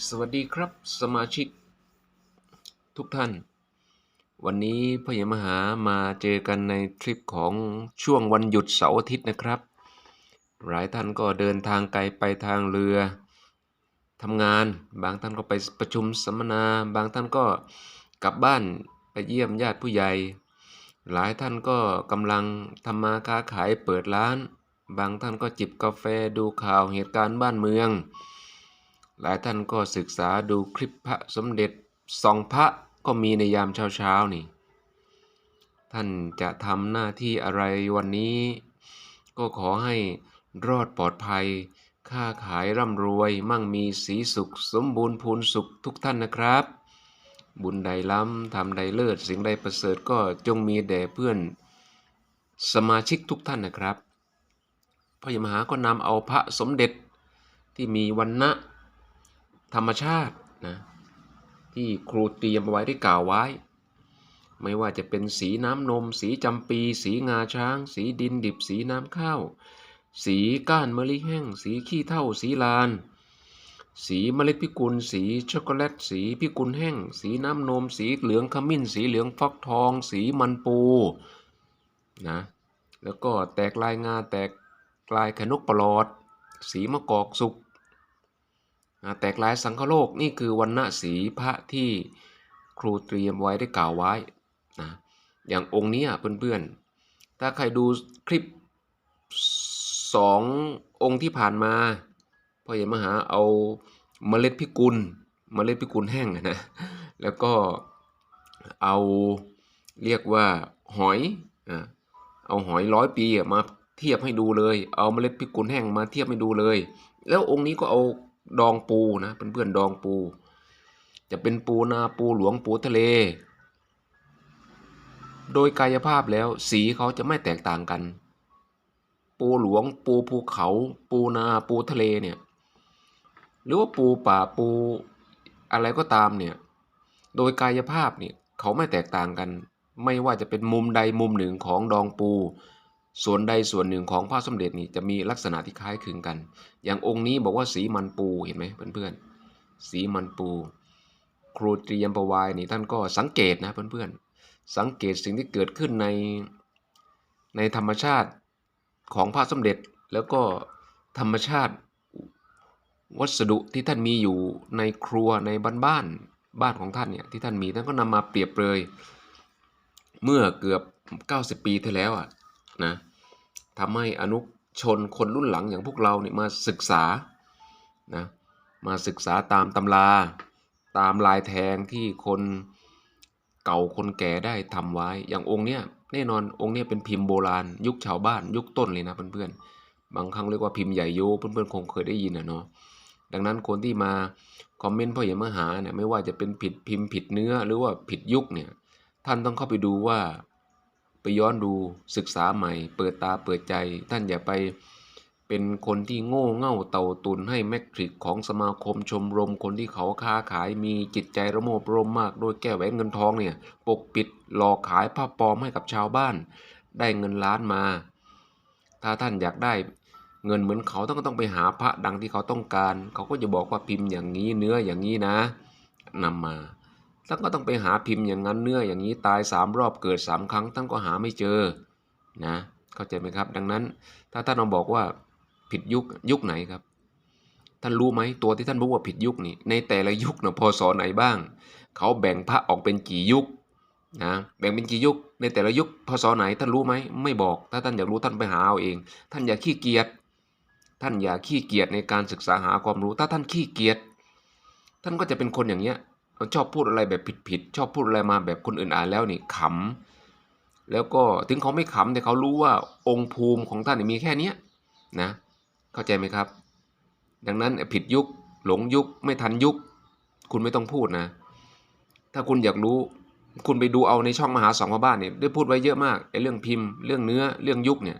สวัสดีครับสมาชิกทุกท่าน วันนี้พ่อใหญ่มหามาเจอกันในทริปของช่วงวันหยุดเสาร์อาทิตย์นะครับ หลายท่านก็เดินทางไกลไปทางเรือทำงาน บางท่านก็ไปประชุมสัมมนา บางท่านก็กลับบ้านไปเยี่ยมญาติผู้ใหญ่ หลายท่านก็กำลังทำมาค้าขายเปิดร้าน บางท่านก็จิบกาแฟดูข่าวเหตุการณ์บ้านเมือง หลายท่านก็ศึกษาดูคลิปพระสมเด็จสองพระก็มีในยามเช้าๆนี่ ท่านจะทำหน้าที่อะไรวันนี้ ก็ขอให้รอดปลอดภัย ค้าขายร่ำรวย มั่งมีสีสุข สมบูรณ์พูนสุขทุกท่านนะครับ บุญใดล้ำทำใดเลิศสิ่งใดประเสริฐก็จงมีแด่เพื่อนสมาชิกทุกท่านนะครับพระยมหาก็นำเอาพระสมเด็จที่มีวันนะ ธรรมชาตินะที่ครูเตรียมไว้ได้กล่าวไว้ ไม่ว่าจะเป็นสีน้ำนม สีจำปี สีงาช้าง สีดินดิบ สีน้ำข้าว สีก้านมะลิแห้ง สีขี้เถ้าสีลาน สีเมล็ดพิกุล สีช็อกโกแลต สีพิกุลแห้ง สีน้ำนม สีเหลืองขมิ้น สีเหลืองฟักทอง สีมันปูนะแล้วก็แตกลายงาแตกลายขนกปลอด สีมะกอกสุก แตกลายสังคโลกนี่คือวันณะสีพระที่ครูเตรียมไว้ได้กล่าวไว้นะอย่างองค์นี้เพื่อนๆ ถ้าใครดูคลิปสององค์ที่ผ่านมาพ่อใหญ่มหาเอาเมล็ดพิกุลเมล็ดพิกุลแห้งนะแล้วก็เอาเรียกว่าหอยอเอาหอยร้อยปีมาเทียบให้ดูเลย เอาเมล็ดพิกุลแห้งมาเทียบให้ดูเลย แล้วองค์นี้ก็เอา ดองปูนะเพื่อนๆดองปู จะเป็นปูนาปูหลวงปูทะเล โดยกายภาพแล้วสีเขาจะไม่แตกต่างกัน ปูหลวงปูภูเขา ปูนาปูทะเลเนี่ยหรือว่าปูป่าปูอะไรก็ตามเนี่ยโดยกายภาพเนี่ยเขาไม่แตกต่างกัน ไม่ว่าจะเป็นมุมใดมุมหนึ่งของดองปู ส่วนใดส่วนหนึ่งของพระสมเด็จนี่จะมีลักษณะที่คล้ายคลึงกัน อย่างองค์นี้บอกว่าสีมันปูเห็นไหมเพื่อนๆ สีมันปู ครูเตรียมประวายนี่ท่านก็สังเกตนะเพื่อนๆ สังเกตสิ่งที่เกิดขึ้นในในธรรมชาติของพระสมเด็จแล้วก็ธรรมชาติวัสดุที่ท่านมีอยู่ในครัวในบ้านบ้านบ้านของท่านเนี่ยที่ท่านมีท่านก็นำมาเปรียบเลยเมื่อเกือบ 90 ปีที่แล้วอะ นะทำให้อนุชนคนรุ่นหลังอย่างพวกเราเนี่ยมาศึกษานะมาศึกษาตามตำราตามลายแทงที่คนเก่าคนแก่ได้ทำไว้ อย่างองค์เนี้ยแน่นอนองค์เนี้ยเป็นพิมพ์โบราณ ยุคชาวบ้านยุคต้นเลยนะเพื่อนๆบางครั้งเรียกว่าพิมพ์ใหญ่โยเพื่อนๆคงเคยได้ยินนะเนาะดังนั้นคนที่มาคอมเมนต์พ่อใหญ่มหาเนี่ยไม่ว่าจะเป็นผิดพิมพ์ผิดเนื้อหรือว่าผิดยุคเนี่ยท่านต้องเข้าไปดูว่า ไปย้อนดูศึกษาใหม่ เปิดตาเปิดใจ ท่านอย่าไปเป็นคนที่โง่เง่าเต่าตุนให้แมทริกของสมาคมชมรมคนที่เขาค้าขายมีจิตใจระโมบรมมากโดยแก้แหวนเงินทองเนี่ยปกปิดหลอกขายผ้าปลอมให้กับชาวบ้าน ได้เงินล้านมา ถ้าท่านอยากได้เงินเหมือนเขาต้องต้องไปหาพระดังที่เขาต้องการ เขาก็จะบอกว่าพิมพ์อย่างนี้เนื้ออย่างนี้นะนำมา ท่านก็ต้องไปหาพิมพ์อย่างนั้นเนื้ออย่างนี้ตายสามรอบเกิดสามครั้งท่านก็หาไม่เจอนะเข้าใจไหมครับ ดังนั้น ถ้าท่านเราบอกว่าผิดยุคยุคไหนครับ ท่านรู้ไหมตัวที่ท่านบอกว่าผิดยุคนี่ในแต่ละยุคนะพศไหนบ้าง เขาแบ่งพระออกเป็นกี่ยุคนะแบ่งเป็นกี่ยุคในแต่ละยุคพศไหนท่านรู้ไหมไม่บอก ถ้าท่านอยากรู้ท่านไปหาเอาเอง ท่านอย่าขี้เกียจท่านอย่าขี้เกียจในการศึกษาหาความรู้ ถ้าท่านขี้เกียจท่านก็จะเป็นคนอย่างเนี้ย ชอบพูดอะไรแบบผิดๆชอบพูดอะไรมาแบบคนอื่นอ่านแล้วนี่ขำแล้วก็ถึงเขาไม่ขำแต่เขารู้ว่าองค์ภูมิของท่านมีแค่เนี้ยนะเข้าใจไหมครับ ดังนั้นผิดยุคหลงยุคไม่ทันยุค คุณไม่ต้องพูดนะ ถ้าคุณอยากรู้คุณไปดูเอาในช่องมหาสองพระบ้านเนี่ยได้พูดไว้เยอะมากไอ้เรื่องพิมพ์ เรื่องเนื้อเรื่องยุคเนี่ย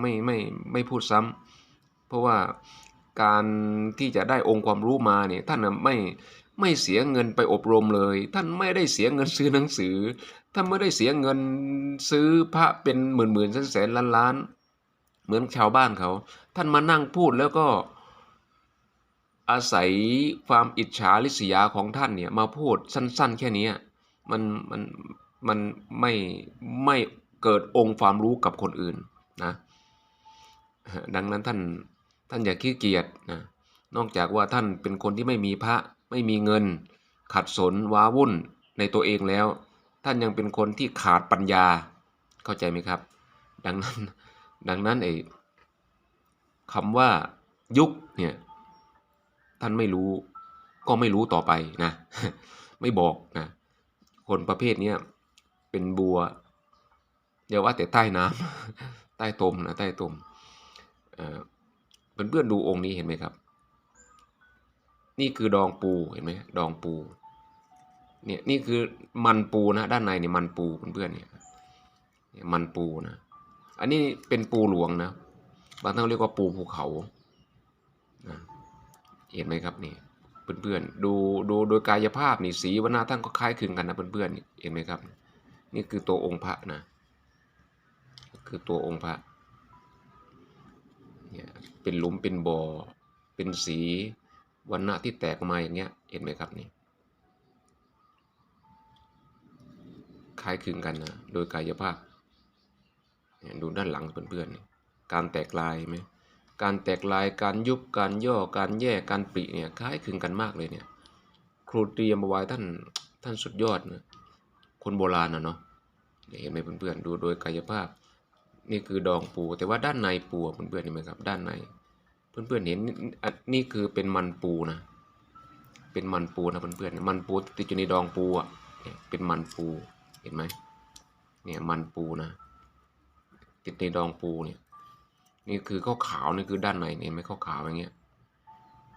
ไม่ไม่ไม่พูดซ้ำเพราะว่าการที่จะได้องค์ความรู้มาเนี่ยท่านไม่ ไม่เสียเงินไปอบรมเลย ท่านไม่ได้เสียเงินซื้อหนังสือ ท่านไม่ได้เสียเงินซื้อพระเป็นหมื่นหมื่นแสนแสนล้านล้านเหมือนชาวบ้านเขา ท่านมานั่งพูดแล้วก็อาศัยความอิจฉาริษยาของท่านเนี่ยมาพูดสั้น ๆ แค่นี้มันมันมันไม่ไม่เกิดองค์ความรู้กับคนอื่นนะดังนั้นท่านท่านอย่าขี้เกียจนะนอกจากว่าท่านเป็นคนที่ไม่มีพระ ไม่มีเงิน ขัดสนว้าวุ่นในตัวเองแล้ว ท่านยังเป็นคนที่ขาดปัญญาเข้าใจไหมครับ ดังนั้นดังนั้นไอ้คำว่ายุคเนี่ยท่านไม่รู้ก็ไม่รู้ต่อไปนะ ไม่บอกนะคนประเภทเนี้ยเป็นบัวเดี๋ยวว่าแต่ใต้น้ำใต้ตมนะใต้ตมเออเพื่อนๆดูองค์นี้เห็นไหมครับ นี่คือดองปูเห็นไหมดองปู เนี่ยนี่คือมันปูนะด้านในเนี่ยมันปูเพื่อนๆเนี่ยมันปูนะ อันนี้เป็นปูหลวงนะ บางท่านเรียกว่าปูภูเขานะเห็นไหมครับนี่เพื่อนๆดูดูโดยกายภาพนี่สีวรรณะท่านก็คล้ายคลึงกันนะเพื่อนๆเห็นไหมครับ นี่คือตัวองค์พระนะ คือตัวองค์พระเนี่ยเป็นหลุมเป็นบ่อเป็นสี วรรณะที่แตกออกมาอย่างเงี้ยเห็นไหมครับนี่คล้ายคลึงกันนะโดยกายภาพเนี่ยดูด้านหลังเพื่อนๆการแตกลายไหมการแตกลายการยุบการย่อการแยกการปริเนี่ยคล้ายคลึงกันมากเลยเนี่ยครูเตรียมเอาไว้ท่านท่านสุดยอดนะคนโบราณนะเนาะเนี่ยเห็นไหมเพื่อนๆดูโดยกายภาพ นี่คือดองปูแต่ว่าด้านในปูเพื่อนๆเห็นไหมครับด้านใน เพื่อนๆเห็นอันนี่คือเป็นมันปูนะ เป็นมันปูนะเพื่อนๆมันปูติดอยู่ในดองปูอะเป็นมันปูเห็นไหมเนี่ยมันปูนะ ติดในดองปูเนี่ย นี่คือข้าวขาวนี่คือด้านในเนี่ยไม่ข้าวขาวอย่างเงี้ย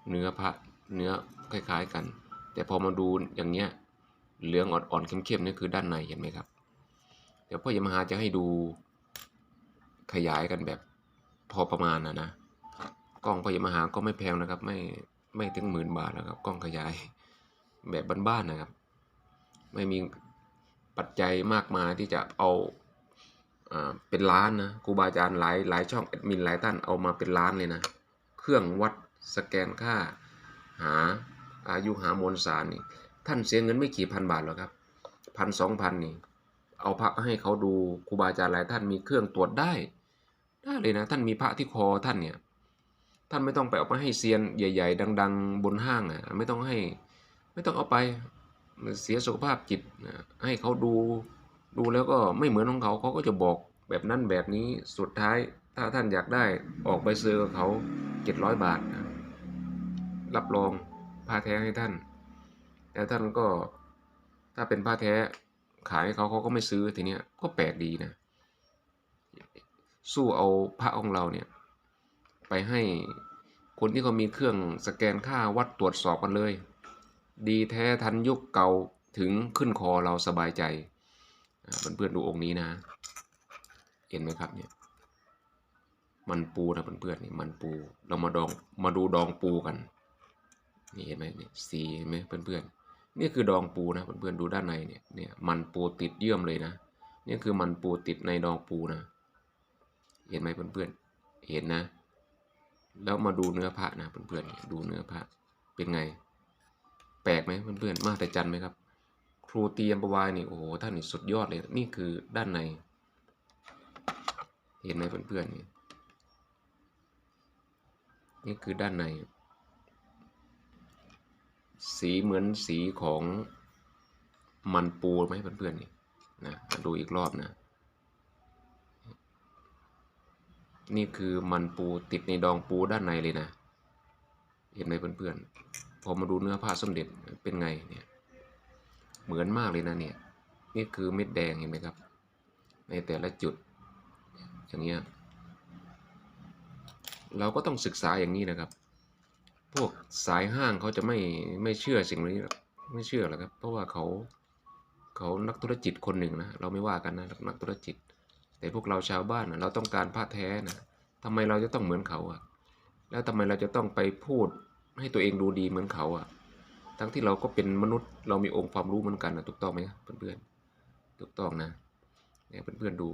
เนื้อพระเนื้อคล้าย ๆกัน แต่พอมาดูอย่างเงี้ยเหลืองอ่อนๆเข้มๆนี่คือด้านในเห็นไหมครับเดี๋ยวพ่อยมหาจะให้ดูขยายกันแบบพอประมาณนะนะ กล้องพยมหาก็ไม่แพงนะครับ ไม่ไม่ถึงหมื่นบาทนะครับ กล้องขยายแบบบ้านๆนะครับ ไม่มีปัจจัยมากมายที่จะเอาอ่าเป็นล้านนะครูบาอาจารย์หลายหลายช่องแอดมินหลายท่านเอามาเป็นล้านเลยนะ เครื่องวัดสแกนค่าหาอายุหามวลสารนี่ท่านเสียเงินไม่กี่พันบาทหรอกครับพันสองพันนี่เอาพระให้เขาดูครูบาอาจารย์หลายท่านมีเครื่องตรวจได้ ได้เลยนะ ท่านมีพระที่คอท่านเนี่ย ท่านไม่ต้องไปเอาไปให้เซียนใหญ่ ๆ ดัง ๆ บนห้างอะไม่ต้องให้ไม่ต้องเอาไปเสียสุขภาพจิตให้เขาดูดูแล้วก็ไม่เหมือนของเขาเขาก็จะบอกแบบนั้นแบบนี้สุดท้ายถ้าท่านอยากได้ออกใบเซอร์กับเขาเจ็ดร้อยบาท รับรองผ้าแท้ให้ท่าน แต่ท่านก็ถ้าเป็นผ้าแท้ขายให้เขาเขาก็ไม่ซื้อทีเนี้ยก็แปลกดีนะ สู้เอาพระองค์เราเนี่ย ไปให้คนที่เขามีเครื่องสแกนค่าวัดตรวจสอบกันเลย ดีแท้ทันยุคเก่าถึงขึ้นคอเราสบายใจอ่าเพื่อนๆดูองค์นี้นะเห็นไหมครับเนี่ยมันปูนะเพื่อนๆนี่มันปูเรามาดองมาดูดองปูกันนี่เห็นไหมเนี่ยสีเห็นไหมเพื่อนๆนี่คือดองปูนะเพื่อนๆดูด้านในเนี่ยเนี่ยมันปูติดเยื่อมเลยนะนี่คือมันปูติดในดองปูนะ เห็นไหมเพื่อนๆเห็นนะ แล้วมาดูเนื้อพระนะเพื่อนๆดูเนื้อพระเป็นไง แปลกไหมเพื่อนๆมาแต่จันไหมครับ ครูเตรียมประวายนี่โอ้โหท่านนี่สุดยอดเลยนี่คือด้านใน เห็นไหมเพื่อนๆนี่นี่คือด้านใน สีเหมือนสีของมันปูไหมเพื่อนๆนี่นะดูอีกรอบนะ นี่คือมันปูติดในดองปูด้านในเลยนะ เห็นไหมเพื่อนๆ พอมาดูเนื้อผ้าส้มเด็จเป็นไงเนี่ย เหมือนมากเลยนะเนี่ย นี่คือเม็ดแดงเห็นไหมครับ ในแต่ละจุด อย่างเงี้ย เราก็ต้องศึกษาอย่างนี้นะครับ พวกสายห้างเขาจะไม่ไม่เชื่อสิ่งนี้หรอกไม่เชื่อหรอกครับ เพราะว่าเขาเขานักธุรกิจคนหนึ่งนะ เราไม่ว่ากันนะนักธุรกิจ แต่พวกเราชาวบ้านนะเราต้องการผ้าแท้นะทำไมเราจะต้องเหมือนเขาอะ แล้วทำไมเราจะต้องไปพูดให้ตัวเองดูดีเหมือนเขาอะ ทั้งที่เราก็เป็นมนุษย์เรามีองค์ความรู้เหมือนกันนะถูกต้องไหมครับเพื่อนๆถูกต้องนะเนี่ยเพื่อนๆดู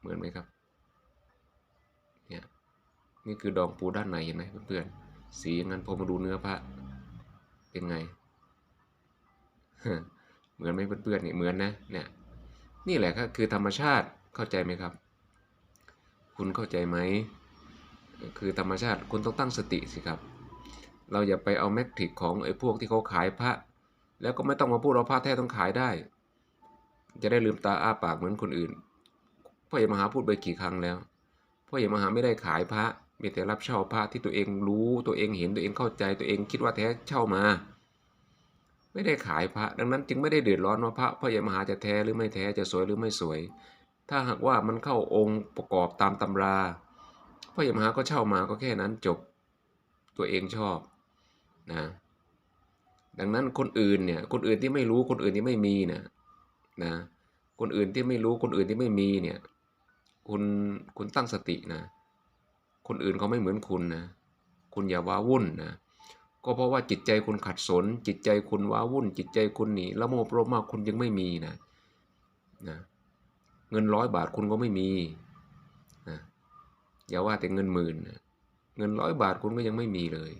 เหมือนไหมครับเนี่ยนี่คือดองปูด้านในเห็นไหมเพื่อนสีอย่างนั้นพอมาดูเนื้อพระเป็นไงเหมือนไหมเพื่อนๆนี่เหมือนนะเนี่ยนี่แหละก็คือธรรมชาติ เข้าใจไหมครับ คุณเข้าใจไหม คือธรรมชาติคุณต้องตั้งสติสิครับ เราอย่าไปเอาแมกทิกของไอ้พวกที่เขาขายพระ แล้วก็ไม่ต้องมาพูดเราพระแท้ต้องขายได้ จะได้ลืมตาอ้าปากเหมือนคนอื่นพ่ออย่มหาพูดไปกี่ครั้งแล้วพ่ออย่มหาไม่ได้ขายพระมีแต่รับเช่าพระที่ตัวเองรู้ตัวเองเห็นตัวเองเข้าใจตัวเองคิดว่าแท้เช่ามา ไม่ได้ขายพระ ดังนั้นจึงไม่ได้เดือดร้อนว่าพระพ่ออย่มหาจะแท้หรือไม่แท้จะสวยหรือไม่สวย ถ้าหากว่ามันเข้าองค์ประกอบตามตำราพ่ออย่มาหาก็เช่ามาก็แค่นั้นจบตัวเองชอบนะดังนั้นคนอื่นเนี่ยคนอื่นที่ไม่รู้คนอื่นที่ไม่มีเนี่ยนะคนอื่นที่ไม่รู้คนอื่นที่ไม่มีเนี่ยคุณคุณตั้งสตินะ คนอื่นเขาไม่เหมือนคุณนะคุณอย่าว้าวุ่นนะก็เพราะว่าจิตใจคุณขัดสน จิตใจคุณว้าวุ่น จิตใจคุณหนีละโมบโรมากคุณยังไม่มีนะนะ เงินร้อยบาทคุณก็ไม่มีนะอย่าว่าแต่เงินหมื่นเงินร้อยบาทคุณก็ยังไม่มีเลย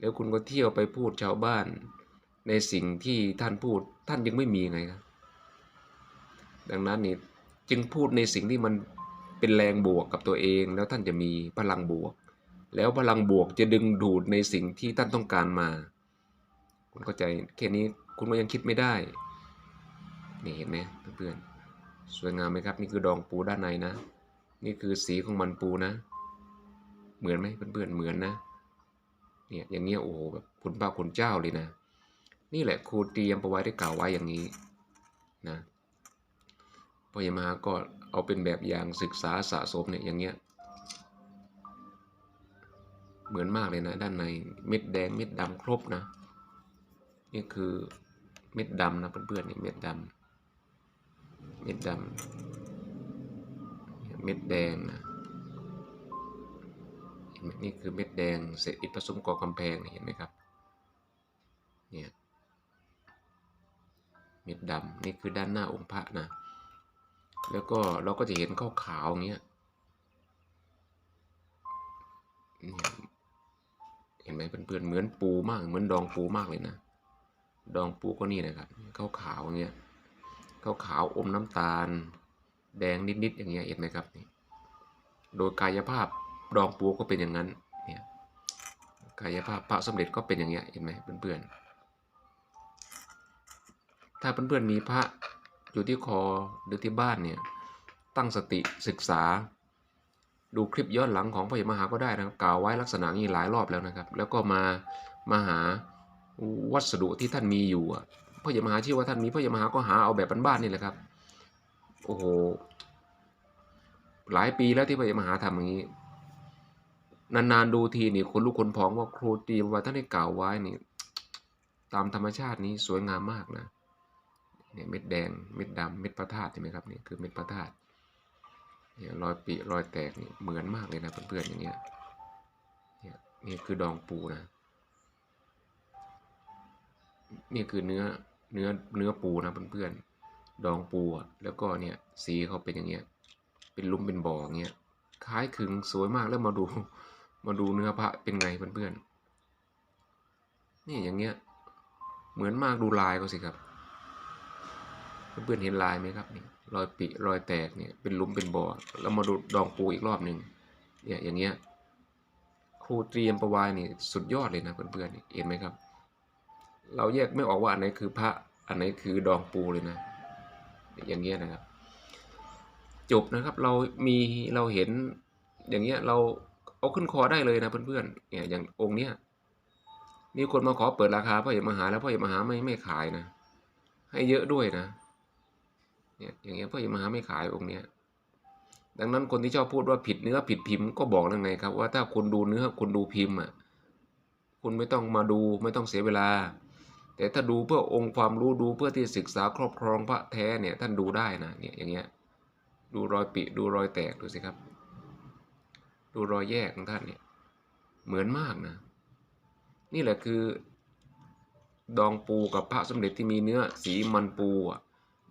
แล้วคุณก็เที่ยวไปพูดชาวบ้าน ในสิ่งที่ท่านพูดท่านยังไม่มีไงครับดังนั้นนี่จึงพูดในสิ่งที่มันเป็นแรงบวกกับตัวเอง แล้วท่านจะมีพลังบวก แล้วพลังบวกจะดึงดูดในสิ่งที่ท่านต้องการมา คุณเข้าใจแค่นี้คุณก็ยังคิดไม่ได้นี่เห็นไหมเพื่อน สวยงามไหมครับ นี่คือดองปูด้านในนะ นี่คือสีของมันปูนะ เหมือนไหมเพื่อนๆเหมือนนะเนี่ยอย่างเงี้ยโอ้โหแบบคุณพระคุณเจ้าเลยนะ นี่แหละครูเตรียมประไว้ได้กล่าวไว้อย่างนี้นะพอยามาก็เอาเป็นแบบอย่างศึกษาสะสมเนี่ยอย่างเงี้ยเหมือนมากเลยนะ ด้านในเม็ดแดงเม็ดดำครบนะ นี่คือเม็ดดำนะเพื่อนๆเนี่ยเม็ดดำ เม็ดดำเม็ดแดงนะเห็นไหมนี่คือเม็ดแดงเศษอิฐผสมก่อกำแพงเห็นไหมครับเนี่ยเม็ดดำนี่คือด้านหน้าองค์พระนะ แล้วก็เราก็จะเห็นข้าวขาวอย่างเงี้ยเห็นไหมเพื่อนๆเหมือนปูมากเหมือนดองปูมากเลยนะ ดองปูก็นี่นะครับข้าวขาวอย่างเงี้ย ขาวขาวอมน้ำตาล แดงนิดๆอย่างเงี้ยเห็นไหมครับนี่โดยกายภาพดองปูก็เป็นอย่างนั้นเนี่ยกายภาพพระสมเด็จก็เป็นอย่างเงี้ยเห็นไหมเพื่อนๆถ้าเพื่อนๆมีพระอยู่ที่คอหรือที่บ้านเนี่ยตั้งสติศึกษา ดูคลิปย้อนหลังของพระยมหาก็ได้นะครับกล่าวไว้ลักษณะนี้หลายรอบแล้วนะครับ แล้วก็มามาหาวัสดุที่ท่านมีอยู่ อะพระยมหาชื่อว่าท่านมีพระยมหาก็หาเอาแบบบ้านๆนี่แหละครับ โอ้โห หลายปีแล้วที่พระยมหาทำอย่างนี้ นานๆดูทีนี่คนลูกคนพองว่าครูเตรียมไว้ท่านได้กล่าวไว้นี่ ตามธรรมชาตินี้สวยงามมากนะเนี่ยเม็ดแดงเม็ดดำเม็ดพระธาตุใช่ไหมครับนี่คือเม็ดพระธาตุเนี่ยรอยปีรอยแตกนี่เหมือนมากเลยนะเพื่อนๆอย่างเงี้ยเนี่ยนี่คือดองปูนะนี่คือเนื้อ เนื้อเนื้อปูนะเพื่อนๆดองปูแล้วก็เนี่ยสีเขาเป็นอย่างเงี้ยเป็นลุ่มเป็นบ่อเงี้ยคล้ายคลึงสวยมากแล้วมาดูมาดูเนื้อพระเป็นไงเพื่อนๆนี่อย่างเงี้ยเหมือนมากดูลายเขาสิครับ เพื่อนๆเห็นลายไหมครับนี่รอยปิรอยแตกเนี่ยเป็นลุ่มเป็นบ่อแล้วมาดูดองปูอีกรอบหนึ่งเนี่ยอย่างเงี้ยครูเตรียมประวายนี่สุดยอดเลยนะเพื่อนๆเห็นไหมครับ เราแยกไม่ออกว่าอันไหนคือพระอันไหนคือดองปูเลยนะ อย่างเงี้ยนะครับ จบนะครับเรามีเราเห็นอย่างเงี้ยเราเอาขึ้นคอได้เลยนะเพื่อนๆเนี่ยอย่างองค์เนี้ยมีคนมาขอเปิดราคาพ่อเอกมหาแล้วพ่อเอกมหาไม่ไม่ขายนะ ให้เยอะด้วยนะเนี่ยอย่างเงี้ยพ่อเอกมหาไม่ขายองค์เนี้ยดังนั้นคนที่ชอบพูดว่าผิดเนื้อผิดพิมพ์ก็บอกแล้วไงครับ ว่าถ้าคุณดูเนื้อคุณดูพิมพ์อะคุณไม่ต้องมาดูไม่ต้องเสียเวลา แต่ถ้าดูเพื่อองค์ความรู้ดูเพื่อที่ศึกษาครอบครองพระแท้เนี่ยท่านดูได้นะเนี่ยอย่างเงี้ยดูรอยปิดูรอยแตกดูสิครับ ดูรอยแยกของท่านเนี่ยเหมือนมากนะ นี่แหละคือ ดองปูกับพระสมเด็จที่มีเนื้อสีมันปูอะ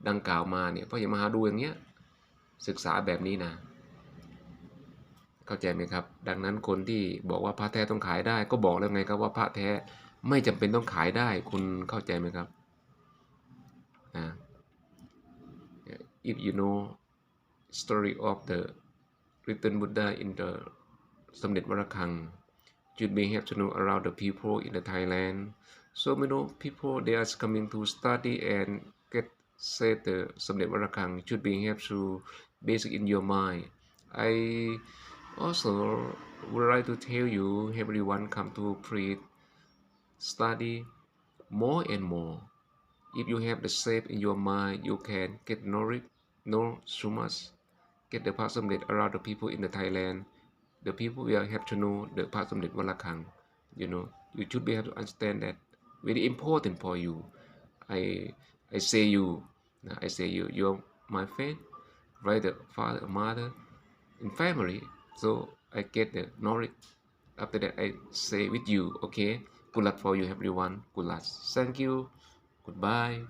ดังกล่าวมาเนี่ยพ่ออย่ามหาดูอย่างเงี้ยศึกษาแบบนี้นะเข้าใจไหมครับ ดังนั้นคนที่บอกว่าพระแท้ต้องขายได้ ก็บอกแล้วไงครับว่าพระแท้ ไม่จำเป็นต้องขายได้คุณเข้าใจไหมครับนะ if you know story of the written Buddha in the สมเด็จวรคัง should be have to know around the people in the Thailand so many people they are coming to study and get say the สมเด็จวรคัง should be have to basic in your mind I also would like to tell you everyone come to preach study more and more. If you have the shape in your mind you can get knowledge know so much. Get the past sumdet around the people in the Thailand. The people will have to know the past sumdet Walakang you know. You should be able to understand that. Very important for you. I I say you I say you you're my friend brother father mother in family. So I get the knowledge. After that I say with you okay good luck for you everyone. Good luck. Thank you. Goodbye